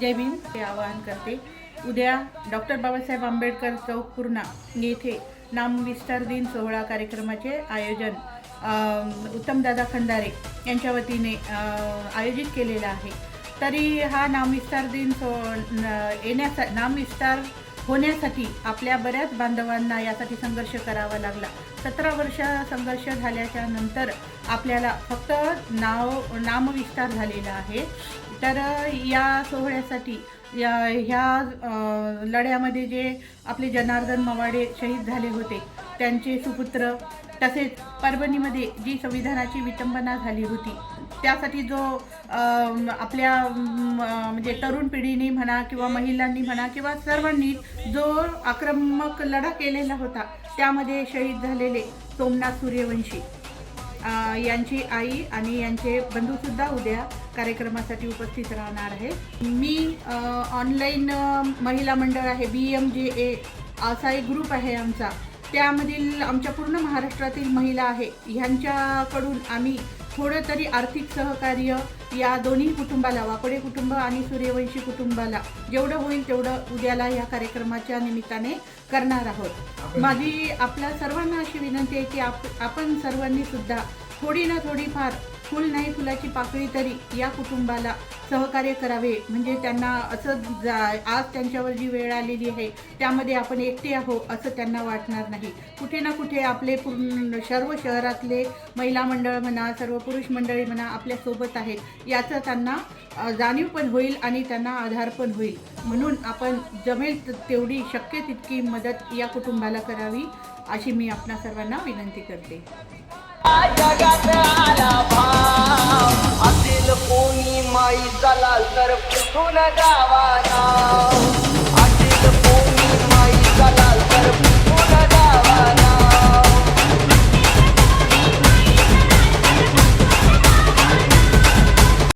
जय भीम. हे आवाहन करते. उद्या डॉक्टर बाबासाहेब आंबेडकर चौक पूर्णा येथे नामविस्तार दिन सोहळा कार्यक्रमाचे आयोजन उत्तमदादा खंडारे यांच्या वतीने आयोजित केलेलं आहे. तरी हा नामविस्तार दिन सो येण्याचा नामविस्तार होण्यासाठी आपल्या बऱ्याच बांधवांना यासाठी संघर्ष करावा लागला. सतरा वर्ष संघर्ष झाल्याच्यानंतर आपल्याला फक्त नाव नामविस्तार झालेला आहे. तर या सोहळ्यासाठी या ह्या लढ्यामध्ये जे आपले जनार्दन मवाडे शहीद झाले होते त्यांचे सुपुत्र तसेच परभणीमध्ये जी संविधानाची विटंबना झाली होती त्यासाठी जो आपल्या म्हणजे तरुण पिढीने म्हणा किंवा महिलांनी म्हणा किंवा सर्वांनी जो आक्रमक लढा केलेला होता त्यामध्ये शहीद झालेले सोमनाथ सूर्यवंशी. यांची आई आणि यांचे बंधूसुद्धा उद्या कार्यक्रमासाठी उपस्थित राहणार आहे मी ऑनलाईन महिला मंडळ आहे बी एम जे ए असा एक ग्रुप आहे आमचा. त्यामधील आमच्या पूर्ण महाराष्ट्रातील महिला आहे. ह्यांच्याकडून आम्ही थोडं तरी आर्थिक सहकार्य या दोन्ही कुटुंबाला वाकोडे कुटुंब आणि सूर्यवंशी कुटुंबाला जेवढं होईल तेवढं उद्याला या कार्यक्रमाच्या निमित्ताने करणार आहोत. माझी आपल्या सर्वांना अशी विनंती आहे की आप आपण सर्वांनी सुद्धा थोडी ना थोडीफार फुल नाही फुलाची पाकळी तरी या कुटुंबाला सहकार्य करावे. म्हणजे त्यांना असं जा आज त्यांच्यावर जी वेळ आलेली आहे त्यामध्ये आपण एकटे आहो असं त्यांना वाटणार नाही. कुठे ना कुठे आपले पूर्ण सर्व शहरातले महिला मंडळ म्हणा सर्व पुरुष मंडळी म्हणा आपल्यासोबत आहेत. याचं त्यांना जाणीव पण होईल आणि त्यांना आधार पण होईल. म्हणून आपण जमेल तेवढी शक्य तितकी मदत या कुटुंबाला करावी अशी मी आपणा सर्वांना विनंती करते. तर कुठून गावा